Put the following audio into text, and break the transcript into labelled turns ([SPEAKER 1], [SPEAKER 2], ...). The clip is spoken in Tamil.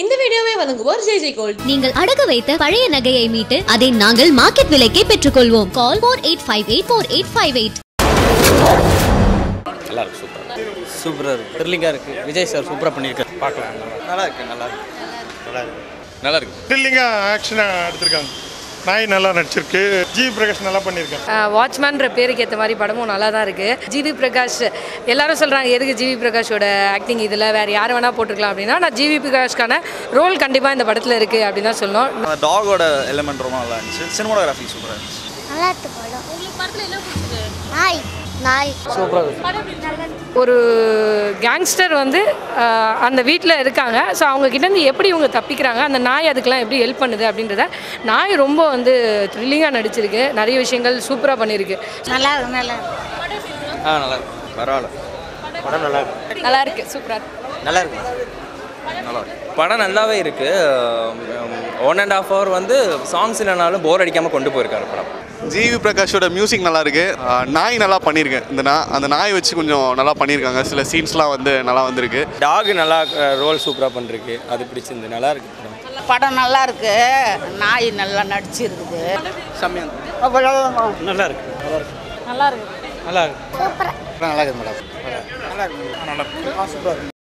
[SPEAKER 1] இந்த வீடியோவை வழங்குவோர் ஜெய் ஜெய் கோல்ட்.
[SPEAKER 2] நீங்கள் அடகு வைத்த பழைய நகையை மீட்டு அதை நாங்கள் மார்க்கெட் விலைக்கே பெற்றுக்கொள்வோம். Call four eight five eight four eight five eight.
[SPEAKER 3] நல்லா இருக்கு. சூப்பர்
[SPEAKER 4] சூப்பராக இருக்கு. த்ரில்லிங்காக இருக்கு. விஜய் சார் சூப்பராக பண்ணியிருக்காரு.
[SPEAKER 3] பார்க்கலாம்.
[SPEAKER 4] நல்லா இருக்கு நல்லா இருக்கு
[SPEAKER 3] நல்லா இருக்கு
[SPEAKER 5] த்ரில்லிங்காக ஆக்ஷனாக எடுத்திருக்காங்க. நாய் நல்லா நடிச்சிருக்கு. ஜி பிரகாஷ் நல்லா பண்ணியிருக்காங்க
[SPEAKER 6] வாட்ச்மேன்ற பேருக்கு ஏற்ற மாதிரி படமும் நல்லா தான் இருக்குது ஜிவி பிரகாஷ் எல்லாரும் சொல்கிறாங்க எதுக்கு ஜிவி பிரகாஷோட ஆக்டிங் இதில்? வேறு யார் வேணால் போட்டுருக்கலாம் அப்படின்னா நான் ஜிவி பிரகாஷ்க்கான ரோல் கண்டிப்பாக இந்த படத்தில் இருக்குது அப்படின்னு தான் சொல்லணும்.
[SPEAKER 4] டாகோட எலிமெண்ட் ரொம்ப நல்லா இருந்துச்சு. சினிமாடோகிராஃபி சூப்பராக இருந்துச்சு.
[SPEAKER 7] நல்லா இருக்கு படம். உங்களுக்கு படத்தில் என்ன பிடிச்சது நாய். நாய்
[SPEAKER 6] ஒரு கேங்ஸ்டர் வந்து அந்த வீட்டில் இருக்காங்க. ஸோ அவங்க கிட்டேருந்து எப்படி இவங்க தப்பிக்கிறாங்க அந்த நாய் அதுக்கெல்லாம் எப்படி ஹெல்ப் பண்ணுது அப்படின்றத நாய் ரொம்ப வந்து த்ரில்லிங்காக நடிச்சிருக்கு. நிறைய விஷயங்கள் சூப்பராக பண்ணியிருக்கு
[SPEAKER 7] நல்லா இருக்கு நல்லா இருக்கு.
[SPEAKER 4] ஆ நல்லா இருக்கு. பரவாயில்ல. படம் நல்லா இருக்கு.
[SPEAKER 6] நல்லா இருக்கு சூப்பராக
[SPEAKER 4] நல்லா இருக்கு. நல்லா
[SPEAKER 3] படம் நல்லாவே இருக்கு. ஒன் அண்ட் ஆஃப் ஹவர் வந்து சாங்ஸ் இல்லைனாலும் போர் அடிக்காமல் கொண்டு போயிருக்காரு படம்.
[SPEAKER 8] ஜிவி பிரகாஷோட மியூசிக் நல்லா இருக்கு. ஆஹ் நாய் நல்லா பண்ணியிருக்கேன் இந்த நா அந்த நாய் வச்சு கொஞ்சம் நல்லா பண்ணியிருக்காங்க. சில சீன்ஸ்லாம் வந்து நல்லா வந்திருக்கு.
[SPEAKER 3] டாக் நல்லா ரோல் சூப்பராக பண்ணிருக்கு. அது பிடிச்சிருந்து நல்லா இருக்கு படம்.
[SPEAKER 9] படம் நல்லா இருக்கு. நாய் நல்லா நடிச்சிருக்குது.
[SPEAKER 4] செம்மையாக நல்லா இருக்கு.
[SPEAKER 6] நல்லா இருக்கு.
[SPEAKER 4] நல்லா இருக்கு.
[SPEAKER 7] சூப்பரா.
[SPEAKER 4] நல்லா இருக்கு மேடம். நல்லா இருக்கு. நல்லா இருக்கு. சூப்பராக இருக்கு.